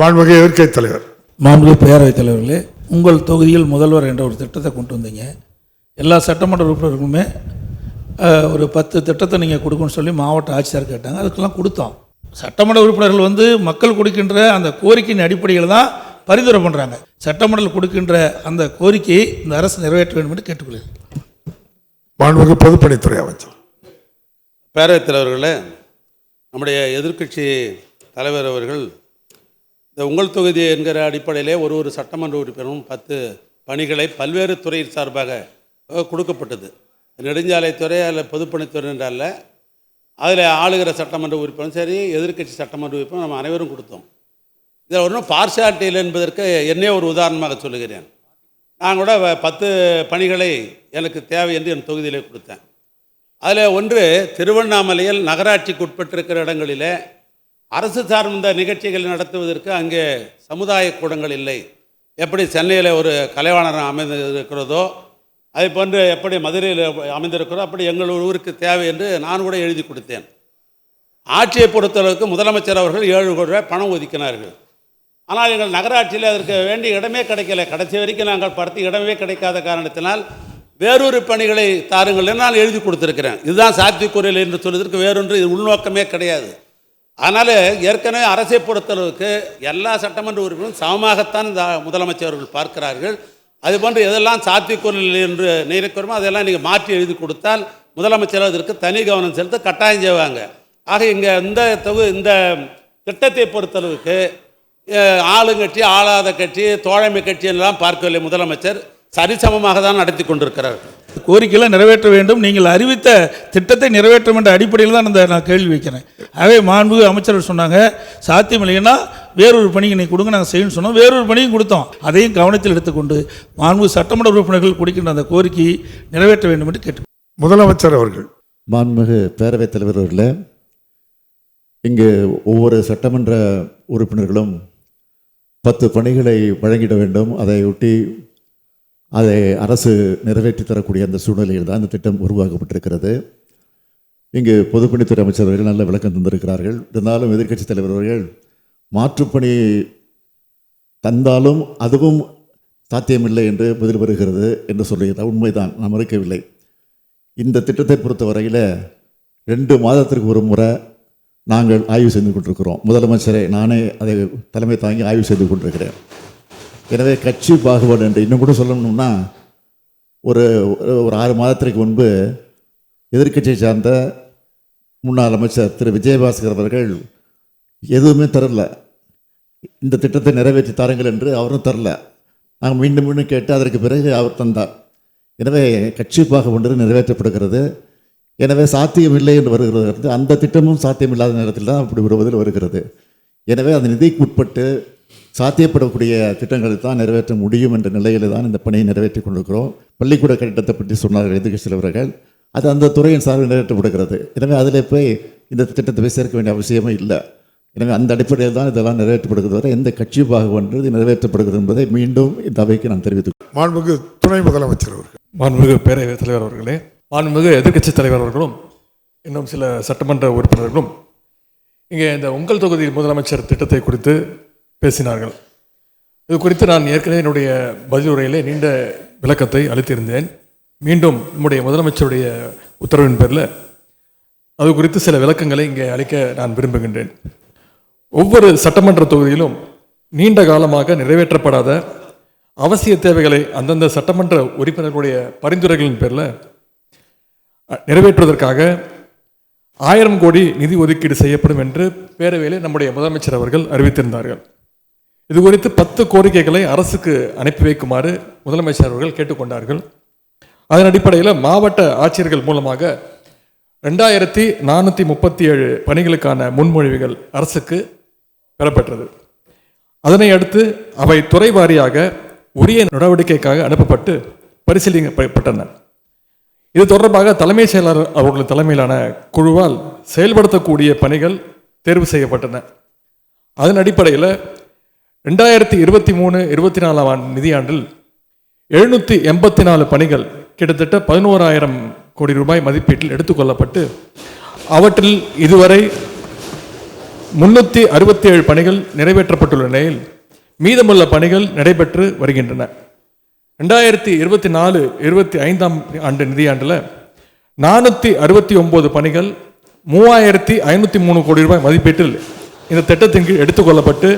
மாண்புமிகு எதிர்க்கை தலைவர். மாண்புமிகு பேரவைத் தலைவர்களே உங்கள் தொகுதியில் முதல்வர் என்ற ஒரு திட்டத்தை கொண்டு வந்தீங்க. எல்லா சட்டமன்ற உறுப்பினர்களுமே ஒரு பத்து திட்டத்தை நீங்கள் கொடுக்கணும்னு சொல்லி மாவட்ட ஆட்சியர் கேட்டாங்க. அதுக்கெல்லாம் கொடுத்தோம். சட்டமன்ற உறுப்பினர்கள் வந்து மக்கள் கொடுக்கின்ற அந்த கோரிக்கையின் அடிப்படையில் தான் பரிந்துரை பண்ணுறாங்க சட்டமன்றத்தில் கொடுக்கின்ற அந்த கோரிக்கையை இந்த அரசு நிறைவேற்ற வேண்டும் என்று கேட்டுக்கொள்கிறேன். மாண்புமிகு பொதுப்பணித்துறை அமைச்சர். பேரவைத் தலைவர்களே நம்முடைய எதிர்க்கட்சி தலைவர் அவர்கள் இந்த உங்கள் தொகுதி என்கிற அடிப்படையிலே ஒரு ஒரு சட்டமன்ற உறுப்பினரும் பத்து பணிகளை பல்வேறு துறை சார்பாக கொடுக்கப்பட்டது. நெடுஞ்சாலைத்துறை அல்ல பொதுப்பணித்துறை என்றால் அதில் ஆளுகிற சட்டமன்ற உறுப்பினரும் சரி எதிர்க்கட்சி சட்டமன்ற உறுப்பினர் நம்ம அனைவரும் கொடுத்தோம். இதில் ஒன்றும் பார்ஷாலிட்டி என்பதற்கு என்னே ஒரு உதாரணமாக சொல்லுகிறேன். நான் கூட வ- பத்து பணிகளை எனக்கு தேவை என்று என் தொகுதியிலே கொடுத்தேன். அதில் ஒன்று திருவண்ணாமலையில் நகராட்சிக்கு உட்பட்டிருக்கிற இடங்களிலே அரசு சார்ந்த நிகழ்ச்சிகள் நடத்துவதற்கு அங்கே சமுதாய கூடங்கள் இல்லை. எப்படி சென்னையில் ஒரு கலைவாணர் அமைந்து இருக்கிறதோ அதே போன்று எப்படி மதுரையில் அமைந்திருக்கிறதோ அப்படி எங்கள் ஊருக்கு தேவை என்று நான் கூட எழுதி கொடுத்தேன். ஆட்சியை பொறுத்தளவுக்கு முதலமைச்சர் அவர்கள் ஏழு கோடி ரூபாய் பணம் ஒதுக்கினார்கள். ஆனால் எங்கள் நகராட்சியில் அதற்கு வேண்டிய இடமே கிடைக்கல. கடைசி வரைக்கும் நாங்கள் படுத்து இடமே கிடைக்காத காரணத்தினால் வேறொரு பணிகளை தாருங்கள் என்று நான் எழுதி கொடுத்துருக்கிறேன். இதுதான் சாத்தியக்குறையில் என்று சொல்வதற்கு வேறொன்று இது உள்நோக்கமே கிடையாது. அதனால் ஏற்கனவே அரசை பொறுத்தளவுக்கு எல்லா சட்டமன்ற உறுப்பினரும் சமமாகத்தான் இந்த முதலமைச்சர் அவர்கள் பார்க்கிறார்கள். அதுபோன்று எதெல்லாம் சாத்தியக்கூறியல் என்று நினைக்கிறோமோ அதெல்லாம் நீங்கள் மாற்றி எழுதி கொடுத்தால் முதலமைச்சர் அதற்கு தனி கவனம் செலுத்த கட்டாயம் செய்வாங்க. ஆக இங்கே இந்த தொகு இந்த திட்டத்தை பொறுத்தளவுக்கு ஆளுங்கட்சி ஆளாத கட்சி தோழமை கட்சி எல்லாம் பார்க்கவில்லை முதலமைச்சர். சரிசமமாக தான் நடத்தி கொண்டிருக்கிறார். கோரிக்கைகளை நிறைவேற்ற வேண்டும். நீங்கள் அறிவித்த திட்டத்தை நிறைவேற்றும் என்ற அடிப்படையில் தான் இந்த நான் கேள்வி வைக்கிறேன். ஆகவே மாண்புமிகு அமைச்சர்கள் சொன்னாங்க சாத்தியம் இல்லைன்னா வேறொரு பணிக்கு நீ கொடுங்க நாங்கள் செய்யணும்னு சொன்னோம். வேறொரு பணியும் கொடுத்தோம். அதையும் கவனத்தில் எடுத்துக்கொண்டு மாண்புமிகு சட்டமன்ற உறுப்பினர்கள் கொடுக்கின்ற அந்த கோரிக்கையை நிறைவேற்ற வேண்டும் என்று கேட்டு முதலமைச்சர் அவர்கள். மாண்புமிகு பேரவைத் தலைவர் அவர்களே இங்கு ஒவ்வொரு சட்டமன்ற உறுப்பினர்களும் பத்து பணிகளை வழங்கிட வேண்டும். அதையொட்டி அதை அரசு நிறைவேற்றி தரக்கூடிய அந்த சூழ்நிலையில் தான் இந்த திட்டம் உருவாக்கப்பட்டிருக்கிறது. இங்கு பொதுப்பணித்துறை அமைச்சர் அவர்கள் நல்ல விளக்கம் தந்திருக்கிறார்கள். இருந்தாலும் எதிர்க்கட்சித் தலைவர் அவர்கள் மாற்றுப்பணி தந்தாலும் அதுவும் சாத்தியமில்லை என்று பதில் வருகிறது என்று சொல்லுகிறார் உண்மைதான். நான் மறுக்கவில்லை. இந்த திட்டத்தை பொறுத்தவரையில் ரெண்டு மாதத்திற்கு ஒரு முறை நாங்கள் ஆய்வு செய்து கொண்டிருக்கிறோம். முதலமைச்சரை நானே அதை தலைமை தாங்கி ஆய்வு செய்து கொண்டிருக்கிறேன். எனவே கட்சி பாகுபாடு என்று இன்னும் கூட சொல்லணும்னா ஒரு ஒரு ஆறு மாதத்திற்கு முன்பு எதிர்க்கட்சியை சார்ந்த முன்னாள் அமைச்சர் திரு. விஜயபாஸ்கர் அவர்கள் எதுவுமே தரல. இந்த திட்டத்தை நிறைவேற்றி தாருங்கள் என்று அவரும் தரல. நாங்கள் மீண்டும் மீண்டும் கேட்டு அதற்கு பிறகு அவர் தந்தார். எனவே கட்சி பாகுபாடு நிறைவேற்றப்படுகிறது. எனவே சாத்தியமில்லை என்று வருகிறது. அந்த திட்டமும் சாத்தியமில்லாத நேரத்தில் தான் அப்படி வருவதில் வருகிறது. எனவே அந்த நிதிக்கு உட்பட்டு சாத்தியப்படக்கூடிய திட்டங்களை தான் நிறைவேற்ற முடியும் என்ற நிலையில் தான் இந்த பணியை நிறைவேற்றி கொண்டிருக்கிறோம். பள்ளிக்கூட கட்டிடத்தை பற்றி சொன்னார்கள் எதிர்க்கட்சி தலைவர்கள் அது அந்த துறையின் சார்பில் நிறைவேற்றப்படுகிறது. எனவே அதில் போய் இந்த திட்டத்தை போய் சேர்க்க வேண்டிய அவசியமே இல்லை. எனவே அந்த அடிப்படையில் தான் இதெல்லாம் நிறைவேற்றப்படுகிறது வரை எந்த கட்சி பாகுபாடு நிறைவேற்றப்படுகிறது என்பதை மீண்டும் இந்த அவைக்கு நான் தெரிவித்துக் மாண்புமிகு துணை முதலமைச்சர் அவர்கள். மாண்புமிகு பேரவைத் தலைவர் அவர்களே மாண்புமிகு எதிர்க்கட்சித் தலைவர் அவர்களும் இன்னும் சில சட்டமன்ற உறுப்பினர்களும் இங்கே இந்த உங்கள் தொகுதி முதலமைச்சர் திட்டத்தை குறித்து பேசினார்கள். இது குறித்து நான் ஏற்கனவே என்னுடைய பதிலுரையிலே நீண்ட விளக்கத்தை அளித்திருந்தேன். மீண்டும் நம்முடைய முதலமைச்சருடைய உத்தரவின் பேரில் அது குறித்து சில விளக்கங்களை இங்கே அளிக்க நான் விரும்புகின்றேன். ஒவ்வொரு சட்டமன்ற தொகுதியிலும் நீண்ட காலமாக நிறைவேற்றப்படாத அவசிய தேவைகளை அந்தந்த சட்டமன்ற உறுப்பினர்களுடைய பரிந்துரைகளின் பேரில் நிறைவேற்றுவதற்காக ஆயிரம் கோடி நிதி ஒதுக்கீடு செய்யப்படும் என்று பேரவையிலே நம்முடைய முதலமைச்சர் அவர்கள் அறிவித்திருந்தார்கள். இது குறித்து பத்து கோரிக்கைகளை அரசுக்கு அனுப்பி வைக்குமாறு முதலமைச்சர் அவர்கள் கேட்டுக்கொண்டார்கள். அதன் அடிப்படையில் மாவட்ட ஆட்சியர்கள் மூலமாக ரெண்டாயிரத்தி நானூற்றி முப்பத்தி ஏழு பணிகளுக்கான முன்மொழிவுகள் அரசுக்கு பெறப்பெற்றது. அதனை அடுத்து அவை துறை வாரியாக உரிய நடவடிக்கைக்காக அனுப்பப்பட்டு பரிசீலிக்கப்பட்டன. இது தொடர்பாக தலைமைச் செயலாளர் அவர்கள் தலைமையிலான குழுவால் செயல்படுத்தக்கூடிய பணிகள் தேர்வு செய்யப்பட்டன. அதன் அடிப்படையில் ரெண்டாயிரத்தி இருபத்தி மூணு இருபத்தி நாலாம் ஆண்டு நிதியாண்டில் எழுநூற்றி எண்பத்தி நாலு பணிகள் கிட்டத்தட்ட பதினோராயிரம் கோடி ரூபாய் மதிப்பீட்டில் எடுத்துக்கொள்ளப்பட்டு அவற்றில் இதுவரை முன்னூற்றி அறுபத்தி ஏழு பணிகள் நிறைவேற்றப்பட்டுள்ள நிலையில் மீதமுள்ள பணிகள் நடைபெற்று வருகின்றன. ரெண்டாயிரத்தி இருபத்தி நாலு இருபத்தி ஐந்தாம் ஆண்டு நிதியாண்டில் நானூற்றி அறுபத்தி ஒம்பது பணிகள் மூவாயிரத்தி ஐநூற்றி மூணு கோடி ரூபாய் மதிப்பீட்டில் இந்த திட்டத்தின் கீழ் எடுத்துக்கொள்ளப்பட்டு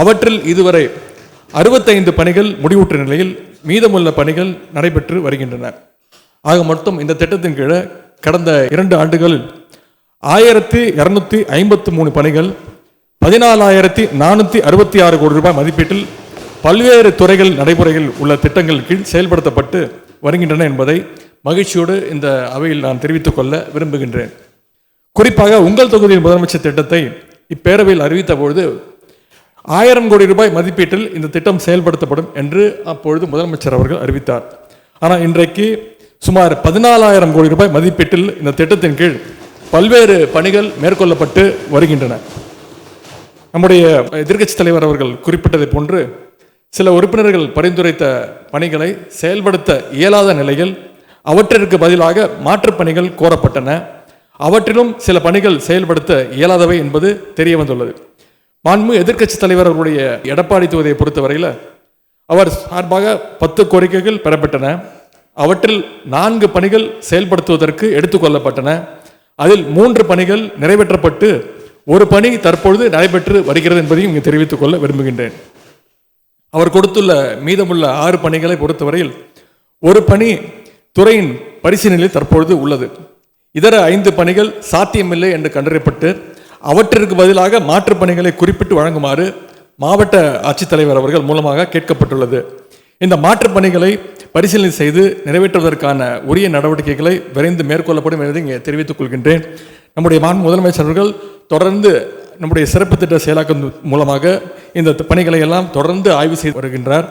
அவற்றில் இதுவரை அறுபத்தைந்து பணிகள் முடிவுற்ற நிலையில் மீதமுள்ள பணிகள் நடைபெற்று வருகின்றன. ஆக மொத்தம் இந்த திட்டத்தின் கீழே கடந்த இரண்டு ஆண்டுகளில் ஆயிரத்தி இரநூத்தி ஐம்பத்து மூணு பணிகள் பதினாலாயிரத்தி நானூற்றி அறுபத்தி ஆறு கோடி ரூபாய் மதிப்பீட்டில் பல்வேறு துறைகள் நடைமுறையில் உள்ள திட்டங்கள் கீழ் செயல்படுத்தப்பட்டு வருகின்றன என்பதை மகிழ்ச்சியோடு இந்த அவையில் நான் தெரிவித்துக் கொள்ள விரும்புகின்றேன். குறிப்பாக உங்கள் தொகுதியின் முதலமைச்சர் திட்டத்தை இப்பேரவையில் அறிவித்த பொழுது ஆயிரம் கோடி ரூபாய் மதிப்பீட்டில் இந்த திட்டம் செயல்படுத்தப்படும் என்று அப்பொழுது முதலமைச்சர் அவர்கள் அறிவித்தார். ஆனால் இன்றைக்கு சுமார் பதினாலாயிரம் கோடி ரூபாய் மதிப்பீட்டில் இந்த திட்டத்தின் கீழ் பல்வேறு பணிகள் மேற்கொள்ளப்பட்டு வருகின்றன. நம்முடைய எதிர்க்கட்சி தலைவர் அவர்கள் குறிப்பிட்டதை போன்று சில உறுப்பினர்கள் பரிந்துரைத்த பணிகளை செயல்படுத்த இயலாத நிலையில் அவற்றிற்கு பதிலாக மாற்றுப் பணிகள் கோரப்பட்டன. அவற்றிலும் சில பணிகள் செயல்படுத்த இயலாதவை என்பது தெரிய வந்துள்ளது. மாண்பு எதிர்க்கட்சி தலைவர் அவருடைய எடப்பாடி தொகுதியை பொறுத்தவரையில் அவர் சார்பாக பத்து கோரிக்கைகள் பெறப்பட்டன. அவற்றில் நான்கு பணிகள் செயல்படுத்துவதற்கு எடுத்துக்கொள்ளப்பட்டன அதில் மூன்று பணிகள் நிறைவேற்றப்பட்டு ஒரு பணி தற்பொழுது நடைபெற்று வருகிறது என்பதையும் இங்கு தெரிவித்துக் கொள்ள விரும்புகின்றேன். அவர் கொடுத்துள்ள மீதமுள்ள ஆறு பணிகளை பொறுத்தவரையில் ஒரு பணி துறையின் பரிசீலனையில் தற்பொழுது உள்ளது. இதர ஐந்து பணிகள் சாத்தியமில்லை என்று கண்டறியப்பட்டு அவற்றிற்கு பதிலாக மாற்றுப் பணிகளை குறிப்பிட்டு வழங்குமாறு மாவட்ட ஆட்சித்தலைவர் அவர்கள் மூலமாக கேட்கப்பட்டுள்ளது. இந்த மாற்றுப் பணிகளை பரிசீலனை செய்து நிறைவேற்றுவதற்கான உரிய நடவடிக்கைகளை விரைந்து மேற்கொள்ளப்படும் என்பதை இங்கே தெரிவித்துக் கொள்கின்றேன். நம்முடைய மாண் முதலமைச்சர் அவர்கள் தொடர்ந்து நம்முடைய சிறப்பு திட்ட செயலாக்கம் மூலமாக இந்த பணிகளை எல்லாம் தொடர்ந்து ஆய்வு செய்து வருகின்றார்.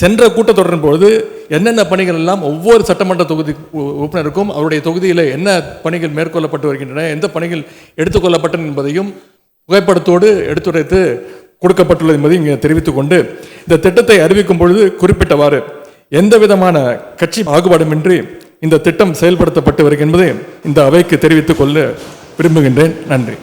சென்ற கூட்டத்தொடரின் பொழுது என்னென்ன பணிகள் எல்லாம் ஒவ்வொரு சட்டமன்ற தொகுதி உ- உறுப்பினருக்கும் அவருடைய தொகுதியில் என்ன பணிகள் மேற்கொள்ளப்பட்டு வருகின்றன எந்த பணிகள் எடுத்துக்கொள்ளப்பட்டன என்பதையும் புகைப்படத்தோடு எடுத்துரைத்து கொடுக்கப்பட்டுள்ளது என்பதை இங்கே தெரிவித்துக் கொண்டு இந்த திட்டத்தை அறிவிக்கும் பொழுது குறிப்பிட்டவாறு எந்த விதமான கட்சி பாகுபாடுமின்றி இந்த திட்டம் செயல்படுத்தப்பட்டு வருகின்றது இந்த அவைக்கு தெரிவித்துக் கொள்ள விரும்புகின்றேன். நன்றி.